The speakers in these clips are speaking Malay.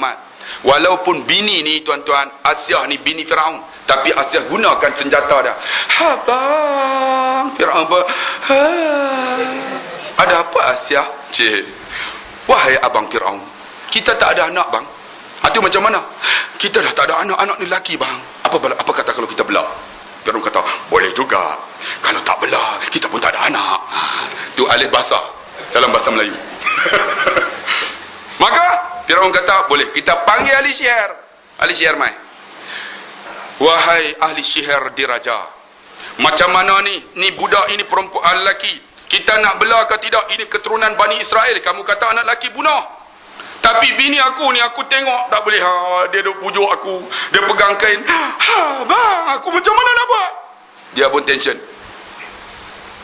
Mat. Walaupun bini ni tuan-tuan, Asyah ni bini Firaun, tapi Asyah gunakan senjata dia. Abang, Firaun apa? Ha. Ada apa Asyah? Cik. Wahai abang Firaun, kita tak ada anak bang. Itu macam mana? Kita dah tak ada anak, anak ni lelaki bang. Apa apa kata kalau kita belah? Firaun kata, boleh juga. Kalau tak belah, kita pun tak ada anak. Itu alih bahasa dalam bahasa Melayu. Maka Firaun kata, boleh kita panggil ahli sihir. Ahli sihir mai. Wahai ahli sihir diraja. Macam mana ni? Ni budak ini perempuan lelaki. Kita nak belah ke tidak? Ini keturunan Bani Israel. Kamu kata anak lelaki bunuh. Tapi bini aku ni aku tengok tak boleh. Ha, dia duk pujuk aku. Dia pegang kain. Ha, bang, aku macam mana nak buat? Dia pun tension.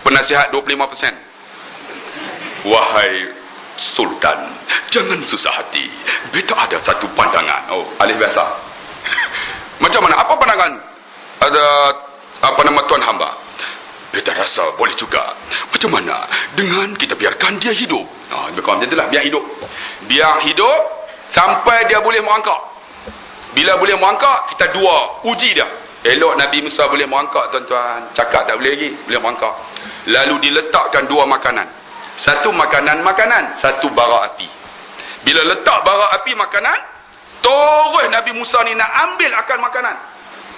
Penasihat 25%. Wahai Sultan, jangan susah hati. Beta ada satu pandangan. Oh, alih biasa. Macam mana? Apa pandangan? Ada apa nama tuan hamba? Beta rasa boleh juga. Macam mana? Dengan kita biarkan dia hidup. Ah, ha, macam itulah, biar hidup. Biar hidup sampai dia boleh merangkak. Bila boleh merangkak, kita dua uji dia. Elok Nabi Musa boleh merangkak tuan-tuan. Cakap tak boleh lagi, boleh merangkak. Lalu diletakkan dua makanan. Satu makanan-makanan, satu bara api. Bila letak bara api makanan, terus Nabi Musa ni nak ambil akan makanan.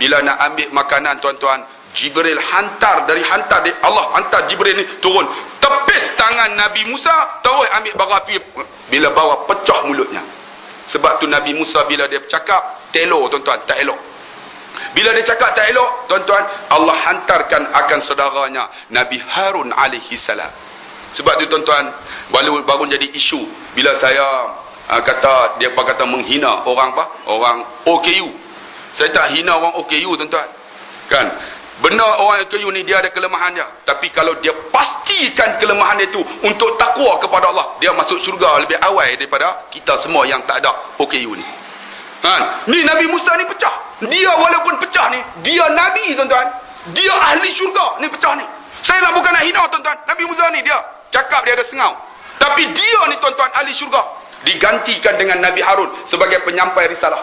Bila nak ambil makanan tuan-tuan, Jibril hantar dari hantar dari Allah hantar Jibril ni turun. Tepis tangan Nabi Musa terus ambil bara api. Bila bawa pecah mulutnya. Sebab tu Nabi Musa bila dia bercakap telo tuan-tuan tak elok. Bila dia cakap tak elok tuan-tuan Allah hantarkan akan saudaranya Nabi Harun alaihi salam sebab tu tuan-tuan baru baru jadi isu bila saya uh, kata dia apa kata menghina orang apa? Orang OKU. Saya tak hina orang OKU tuan-tuan. Kan? Benar orang OKU ni dia ada kelemahan dia. Tapi kalau dia pastikan kelemahan itu untuk takwa kepada Allah, dia masuk syurga lebih awal daripada kita semua yang tak ada OKU ni. Kan? Ni Nabi Musa ni pecah. Dia walaupun pecah ni, dia Nabi tuan-tuan. Dia ahli syurga ni pecah ni. Saya nak bukan nak hina tuan-tuan. Nabi Musa ni dia cakap dia ada sengau. Tapi dia ni tuan-tuan ahli syurga digantikan dengan Nabi Harun sebagai penyampai risalah.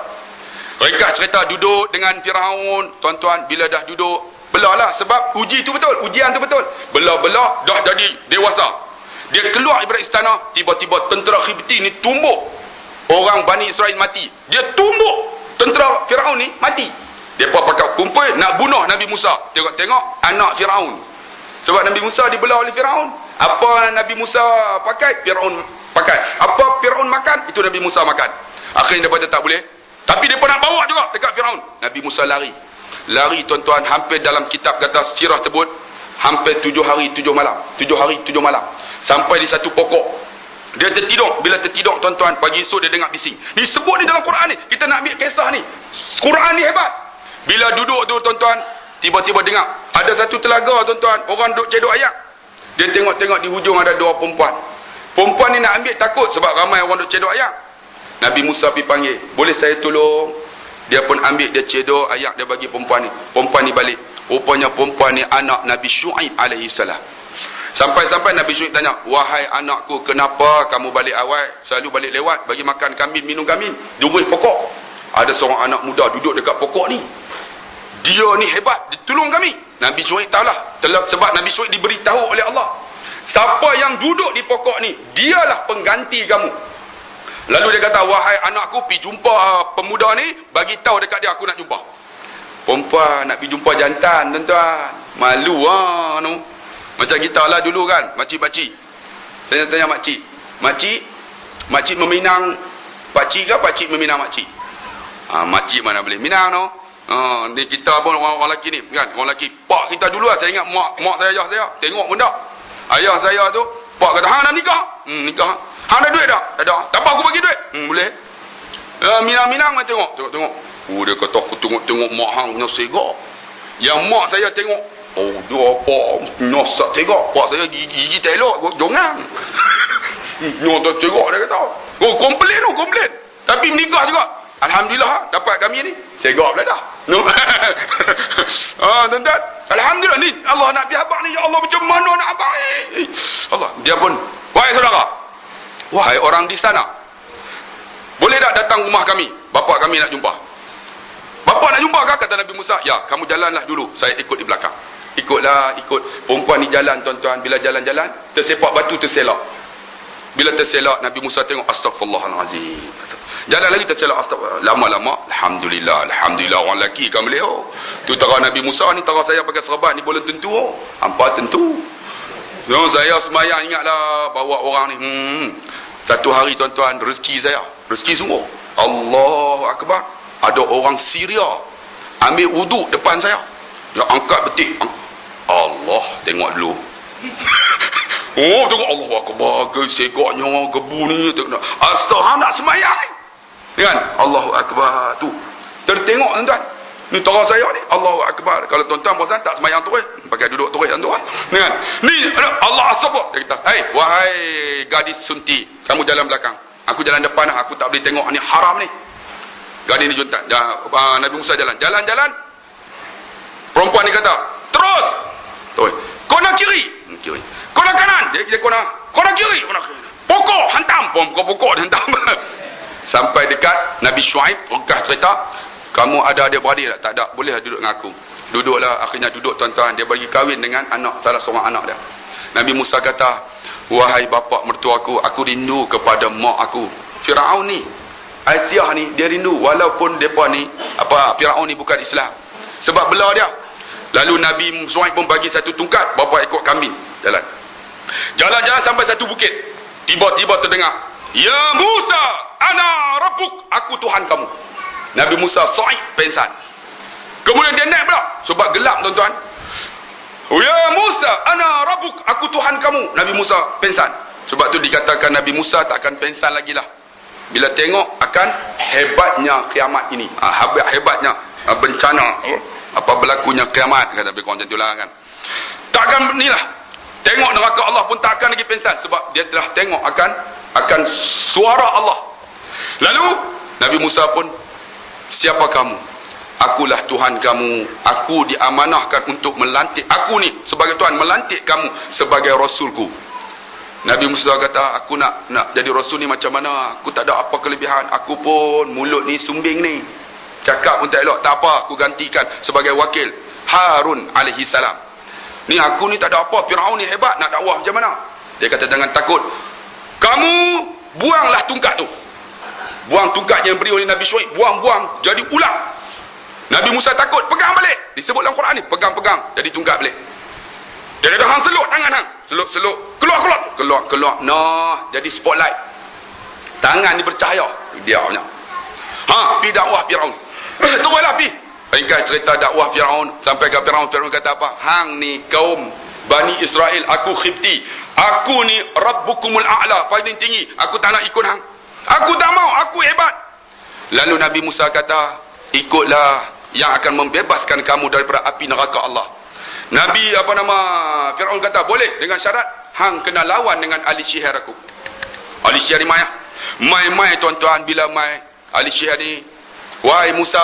Mereka cerita duduk dengan Firaun tuan-tuan bila dah duduk belah lah sebab uji tu betul ujian tu betul. Belah-belah dah jadi dewasa. Dia keluar daripada istana tiba-tiba tentera Khibti ni tumbuk. Orang Bani Israel mati. Dia tumbuk tentera Firaun ni mati. Pun pakai kumpul nak bunuh Nabi Musa. Tengok-tengok anak Firaun. Sebab Nabi Musa dibelah oleh Firaun apa Nabi Musa pakai? Firaun pakai. Apa Firaun makan? Itu Nabi Musa makan. Akhirnya dia kata tak boleh. Tapi dia nak bawa juga dekat Firaun. Nabi Musa lari. Lari tuan-tuan hampir dalam kitab kata sirah tersebut hampir tujuh hari tujuh malam. Tujuh hari tujuh malam. Sampai di satu pokok. Dia tertidur. Bila tertidur tuan-tuan pagi esok dia dengar bising. Ni sebut ni dalam Quran ni. Kita nak ambil kisah ni. Quran ni hebat. Bila duduk tu tuan-tuan tiba-tiba dengar ada satu telaga tuan-tuan. Orang duduk cedok ayat dia tengok-tengok di hujung ada dua perempuan. Perempuan ni nak ambil takut sebab ramai orang duk cedok ayak. Nabi Musa pergi panggil. Boleh saya tolong? Dia pun ambil dia cedok ayak dia bagi perempuan ni. Perempuan ni balik. Rupanya perempuan ni anak Nabi Shu'aib alaihi salam. Sampai-sampai Nabi Shu'aib tanya, "Wahai anakku, kenapa kamu balik awal? Selalu balik lewat bagi makan kambing, minum kambing, jumpa pokok." Ada seorang anak muda duduk dekat pokok ni. Dia ni hebat, dia tolong kami. Nabi Syuaib tahulah. Sebab Nabi Syuaib diberitahu oleh Allah. Siapa yang duduk di pokok ni dialah pengganti kamu. Lalu dia kata wahai anakku pi jumpa uh, pemuda ni bagi tahu dekat dia aku nak jumpa. Perempuan nak pergi jumpa jantan tuan-tuan. Malu ah no. macam kita lah dulu kan makcik-makcik. Saya tanya makcik. Makcik makcik meminang pakcik ke pakcik meminang makcik? Ah makcik mana boleh minang no Ha, ni kita pun orang, orang lelaki ni kan? Orang lelaki pak kita dulu lah saya ingat mak mak saya ayah saya. Tengok pun tak. Ayah saya tu pak kata hang nak nikah? Hmm nikah. Hang ada duit tak tak ada tak apa aku bagi duit. Hmm boleh. Uh, minang-minang mai tengok. Tengok tengok. Oh dia kata aku tengok-tengok mak hang punya segak yang mak saya tengok oh dia apa? Nyosak segak pak saya gigi, gigi tak elok jongang. Nyosak segak dia kata. Oh komplain tu komplain. Tapi menikah juga Alhamdulillah dapat kami ni. Segak pula dah. No. ah, tuan-tuan. Alhamdulillah ni. Allah nak biar abang ni. Ya Allah macam mana nak abang ni. Allah, dia pun wahai saudara. Wahai orang di sana. boleh tak datang rumah kami? Bapa kami nak jumpa. Bapa nak jumpa kah kata Nabi Musa. Ya kamu jalanlah dulu. Saya ikut di belakang. Ikutlah ikut. Perempuan ni jalan tuan-tuan. Bila jalan-jalan tersepak batu terselak. Bila terselak Nabi Musa tengok astagfirullahalazim jalan lagi terselak astagfirullah. Lama-lama alhamdulillah alhamdulillah orang lelaki kan beliau tu tara Nabi Musa ni tara saya pakai serban ni boleh tentu oh. hampa tentu. So, saya semayang ingatlah bawa orang ni hmm. satu hari tuan-tuan rezeki saya. Rezeki sungguh. Allah Akbar. Ada orang Syria ambil wuduk depan saya. Dia angkat betik Allah tengok dulu. Oh tengok Allah Akbar ke segaknya gebu ni tengok. Astaga nak semayang ni kan Allah Akbar tu tertengok tuan-tuan ni tara saya ni Allahu Akbar kalau tuan-tuan bosan tak semayang terus pakai duduk terus tuan-tuan ni kan ni Allah astagfirullah dia kata hey wahai gadis sunti kamu jalan belakang Aku jalan depan aku tak boleh tengok ni haram ni. Gadis ni juntak. Uh, Nabi Musa jalan. Jalan-jalan. Perempuan ni kata, terus. Terus. Kona kiri. Hmm, kiri. Kona kanan. Dia, dia kona. Kona kiri. Kona kiri. Pokok hantam. Pokok-pokok hantam. Sampai dekat Nabi Shu'aib. Rekah cerita. Kamu ada adik-beradik tak? Tak ada. Boleh duduk dengan aku. Duduklah. Akhirnya duduk tuan-tuan. Dia bagi kahwin dengan anak salah seorang anak dia. Nabi Musa kata, Wahai bapa mertuaku, aku rindu kepada mak aku. Firaun ni, Aisyah ni dia rindu walaupun depa ni apa Firaun ni bukan Islam. Sebab belah dia. Lalu Nabi Suhaib pun bagi satu tungkat, bapa ikut kambing jalan. Jalan-jalan sampai satu bukit. Tiba-tiba terdengar, "Ya Musa, ana rabbuk, aku Tuhan kamu." Nabi Musa Suhaib pensan. Kemudian dia naik pula sebab gelap tuan-tuan. Ya Musa, ana rabuk, aku Tuhan kamu. Nabi Musa pensan. Sebab tu dikatakan Nabi Musa tak akan pensan lagi lah. Bila tengok akan hebatnya kiamat ini. Ha, hebatnya ha, bencana. Apa berlakunya kiamat. Kata Nabi macam itulah kan. Takkan inilah. Tengok neraka Allah pun tak akan lagi pensan. Sebab dia telah tengok akan akan suara Allah. Lalu Nabi Musa pun siapa kamu? akulah Tuhan kamu. Aku diamanahkan untuk melantik aku ni sebagai Tuhan melantik kamu sebagai rasulku. Nabi Musa kata aku nak nak jadi rasul ni macam mana? Aku tak ada apa kelebihan. Aku pun mulut ni sumbing ni. Cakap pun tak elok. Tak apa aku gantikan sebagai wakil. Harun alaihi salam ni aku ni tak ada apa Firaun ni hebat nak dakwah macam mana dia kata jangan takut kamu buanglah tungkat tu buang tungkat yang beri oleh Nabi Syuaib buang-buang jadi ulang Nabi Musa takut, pegang balik. Disebut dalam Quran ni, pegang-pegang. Jadi tungkat balik. Dia kata, hang seluk tangan hang. Seluk-seluk. Keluar-keluar. Keluar-keluar. Nah, jadi spotlight. Tangan ni bercahaya. Dia punya. Ha, pi dakwah Firaun. Eh, teruslah pi. Ringkas cerita dakwah Firaun sampai ke Firaun. Firaun kata apa? Hang ni kaum Bani Israel, aku khifti. Aku ni Rabbukumul A'la, paling tinggi. Aku tak nak ikut hang. Aku tak mau, aku hebat. Lalu Nabi Musa kata, ikutlah yang akan membebaskan kamu daripada api neraka Allah. Nabi apa nama Firaun kata boleh dengan syarat hang kena lawan dengan ahli sihir aku. Ahli sihir ni mai. Mai-mai tuan-tuan bila mai ahli sihir ni wahai Musa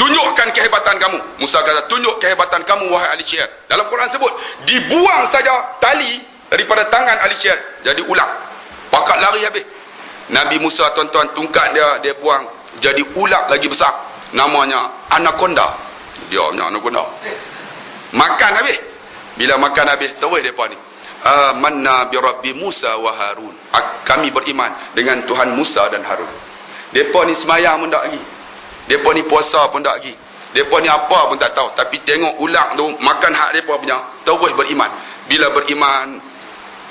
tunjukkan kehebatan kamu. Musa kata tunjuk kehebatan kamu wahai ahli sihir. Dalam Quran sebut dibuang saja tali daripada tangan ahli sihir jadi ulang. Pakat lari habis. Nabi Musa tuan-tuan tungkat dia dia buang jadi ulat lagi besar namanya anaconda dia punya anaconda makan habis bila makan habis tahu depa ni amanna bi rabbi Musa wa Harun kami beriman dengan Tuhan Musa dan Harun depa ni semayang pun tak lagi depa ni puasa pun tak lagi depa ni apa pun tak tahu tapi tengok ulang tu makan hak depa punya terus beriman bila beriman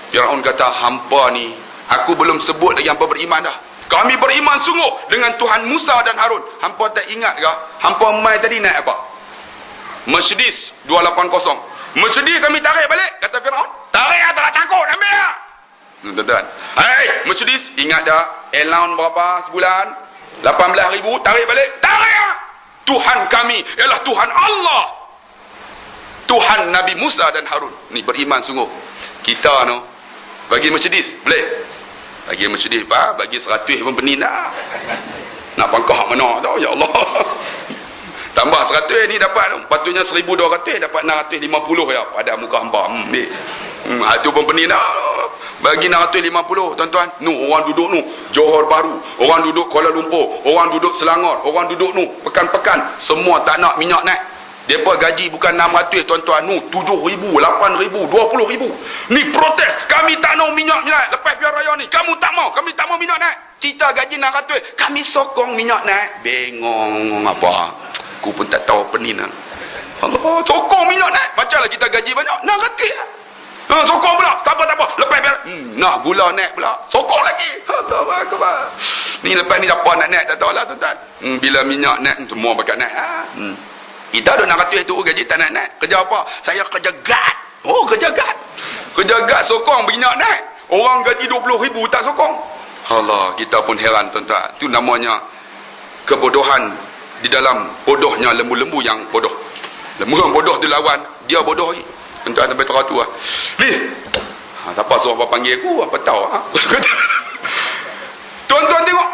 Firaun kata hampa ni aku belum sebut lagi hampa beriman dah kami beriman sungguh dengan Tuhan Musa dan Harun. Hampa tak ingat ke? Hampa mai tadi naik apa? Mercedes 280. Mercedes kami tarik balik, kata Firaun. Tarik lah, tak takut, ambil lah. Tuan-tuan. Hei, Mercedes, ingat dah allowance berapa sebulan? 18 ribu, tarik balik. Tarik lah. Tuhan kami ialah Tuhan Allah. Tuhan Nabi Musa dan Harun. Ni beriman sungguh. Kita no, bagi Mercedes, boleh? bagi masjid pak bagi seratus pun pening dah nak pangkah mana tau ya Allah tambah seratus ni dapat patutnya seribu dua ratus dapat enam ratus lima puluh ya pada muka hamba hmm, hmm, itu pun pening dah Bagi 650 tuan-tuan. Nu orang duduk nu. Johor Baru. Orang duduk Kuala Lumpur. Orang duduk Selangor. Orang duduk nu. Pekan-pekan. Semua tak nak minyak naik. Depa gaji bukan 600 tuan-tuan nu 7000 8000 20000 ni protes kami tak mau minyak naik lepas biar raya ni kamu tak mau kami tak mau minyak naik kita gaji 600 kami sokong minyak naik bengong apa aku pun tak tahu apa ni nak Allah sokong minyak naik macam lah kita gaji banyak 600 Ha, sokong pula. Tak apa, tak apa. Lepas biar. Hmm, nak gula naik pula. Sokong lagi. Allah Akbar. Ni lepas ni apa nak naik tak tahu lah tuan-tuan. Hmm, bila minyak naik, semua bakal naik. Ha? Hmm. Kita ada 600 itu gaji tak naik naik. Kerja apa? Saya kerja gad. Oh, kerja gad. Kerja gad sokong minyak naik. Orang gaji 20 ribu tak sokong. Allah, kita pun heran tuan-tuan. Itu namanya kebodohan di dalam bodohnya lembu-lembu yang bodoh. Lembu yang bodoh tu lawan, dia bodoh lagi. Tuan-tuan sampai teratur lah. Ni. Ha, siapa suruh apa panggil aku? Apa tahu? Ha? Tuan-tuan tengok